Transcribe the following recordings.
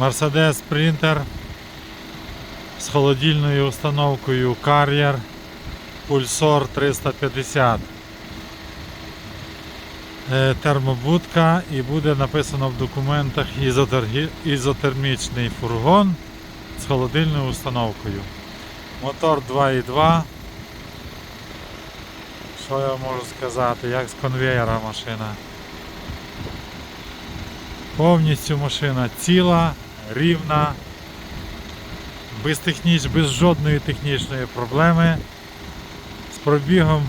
Mercedes Sprinter з холодильною установкою Carrier Pulsor 350. Е, Термобудка і буде написано в документах ізотермічний фургон з холодильною установкою. Мотор 2.2. Що я можу сказати? Як з конвеєра машина. Повністю машина ціла, рівна, без, техніч, без жодної технічної проблеми. З пробігом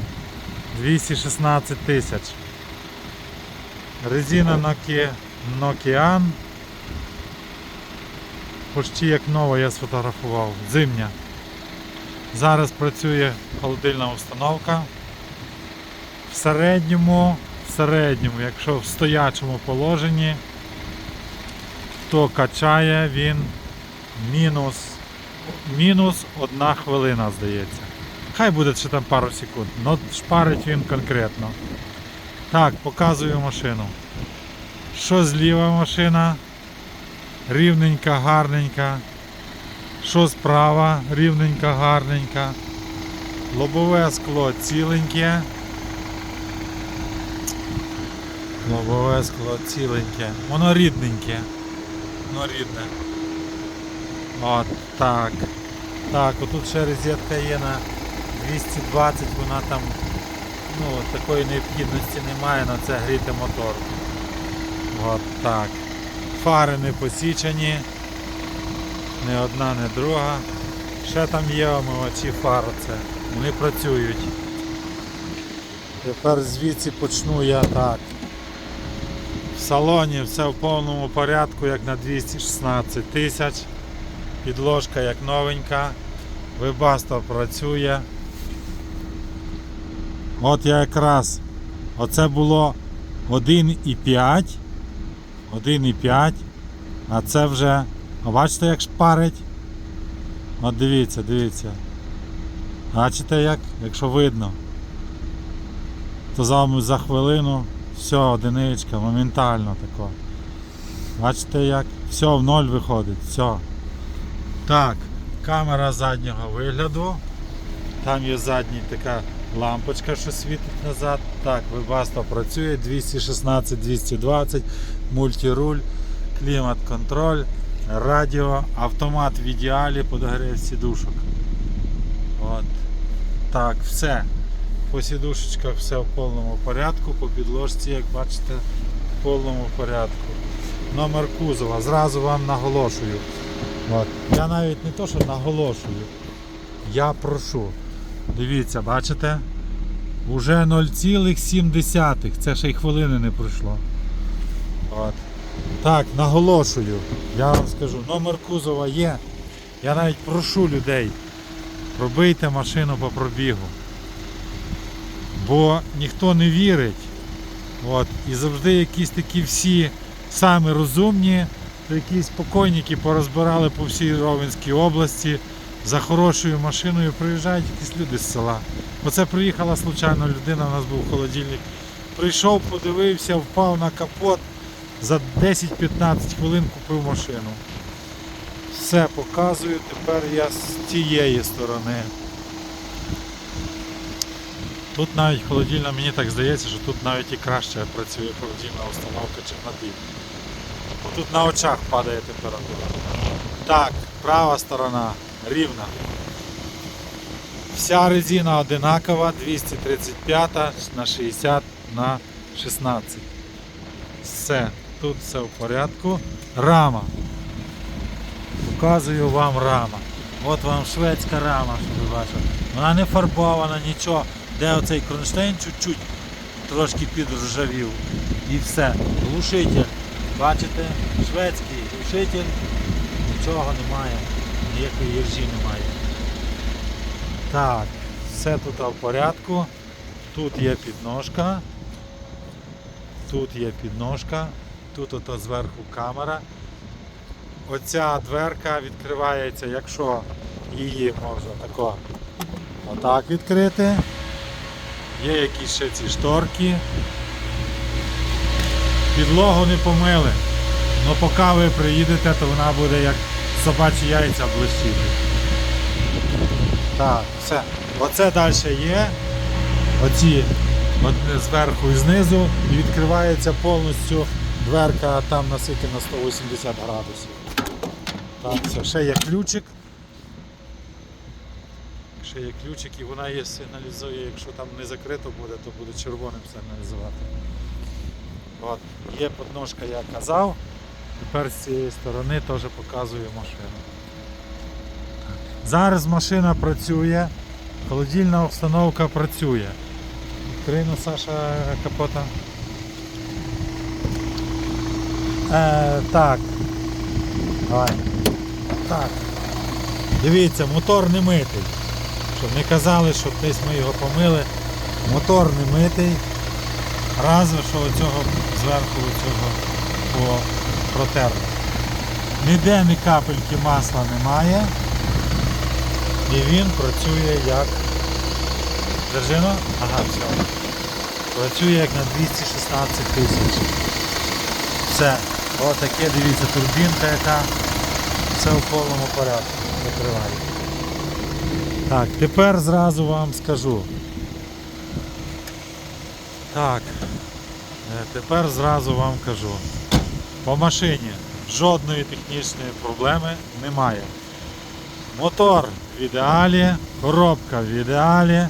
216 тисяч. Резина Nokia, Nokian. Почти як нова я сфотографував. Зимня. Зараз працює холодильна установка. В середньому, в середньому, якщо в стоячому положенні, то качає він мінус, мінус одна хвилина, здається. Хай буде ще там пару секунд, але шпарить він конкретно. Так, показую машину. Що зліва машина? Рівненька, гарненька. Що справа? Рівненька, гарненька. Лобове скло ціленьке. Лобове скло ціленьке. Воно рідненьке. Воно. От так. Так, отут ще розетка є на 220, вона там ну, такої необхідності немає на це гріти мотор. От так. Фари не посічені. Не одна, не друга. Ще там є омивачі фар це. Вони працюють. Тепер звідси почну я так. Салоні все в повному порядку, як на 216 тисяч. Підложка як новенька. Вебасто працює. От я якраз. Оце було 1,5. 1,5. А це вже. А бачите, як шпарить? От дивіться, дивіться. Бачите як? Якщо видно. То за, за хвилину все, одиничка, моментально тако. Бачите як? Все в ноль виходить, все. Так, камера заднього вигляду. Там є задня така лампочка, що світить назад. Так, вебасто працює 216-220, мультируль, клімат-контроль, радіо, автомат в ідеалі, подогрів сідушок. От. Так, все. По сідушечках все в повному порядку, по підложці, як бачите, в повному порядку. Номер кузова, зразу вам наголошую. От. Я навіть не то, що наголошую, я прошу. Дивіться, бачите? Уже 0,7. Це ще й хвилини не пройшло. От. Так, наголошую. Я вам скажу, номер кузова є. Я навіть прошу людей. Пробийте машину по пробігу. Бо ніхто не вірить. От. І завжди якісь такі всі самі розумні, якісь покойники порозбирали по всій Ровенській області. За хорошою машиною приїжджають якісь люди з села. Оце приїхала случайно людина, у нас був холодильник. Прийшов, подивився, впав на капот. За 10-15 хвилин купив машину. Все показую, тепер я з тієї сторони. Тут навіть холодильна, мені так здається, що тут навіть і краще працює холодильна установка, ніж на. Бо Тут на очах падає температура. Так, права сторона рівна. Вся резина одинакова, 235 на 60 на 16. Все, тут все в порядку. Рама. Показую вам рама. От вам шведська рама, щоб ви бачили. Вона не фарбована, нічого. Де оцей кронштейн чуть-чуть трошки підржавів. І все. Глушитель. Бачите? Шведський глушитель. Нічого немає. Ніякої іржі немає. Так, все тут в порядку. Тут є підножка. Тут є підножка. Тут ото зверху камера. Оця дверка відкривається, якщо її можна тако отак відкрити. Є якісь ще ці шторки. Підлогу не помили. Ну поки ви приїдете, то вона буде як собачі яйця блищити. Так, все. Оце далі є. Оці зверху і знизу. І відкривається повністю дверка там наскільки на 180 градусів. Так, все, ще є ключик. Ще є ключик і вона є сигналізує, якщо там не закрито буде, то буде червоним сигналізувати. От, є подножка, я казав. Тепер з цієї сторони теж показую машину. Зараз машина працює, холодильна установка працює. Відкрий ну, Саша капота. Е, так. Давай. Так. Дивіться, мотор не митий. Не казали, що десь ми його помили. Мотор не митий. Разве що оцього зверху цього по протерли. Ніде ні капельки масла немає. І він працює як. Держино? Ага, все. Працює як на 216 тисяч. Все. Отаке, дивіться, турбінка, яка все в повному порядку. Закриває. Так, тепер зразу вам скажу. Так. Е, Тепер зразу вам кажу. По машині жодної технічної проблеми немає. Мотор в ідеалі, коробка в ідеалі,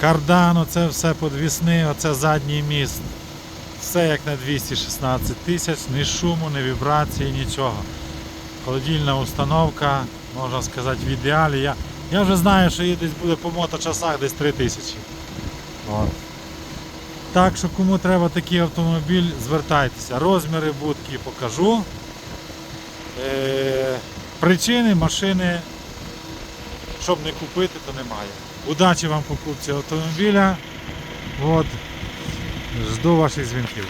кардан, оце все подвісне, оце задній міст. Все як на 216 тисяч, ні шуму, ні вібрації, нічого. Холодильна установка, можна сказати, в ідеалі. Я, я вже знаю, що її десь буде по моточасах десь 3 тисячі. Так що кому треба такий автомобіль, звертайтеся. Розміри будки покажу. Е, причини машини, щоб не купити, то немає. Удачі вам покупці автомобіля. От. Жду ваших дзвінків.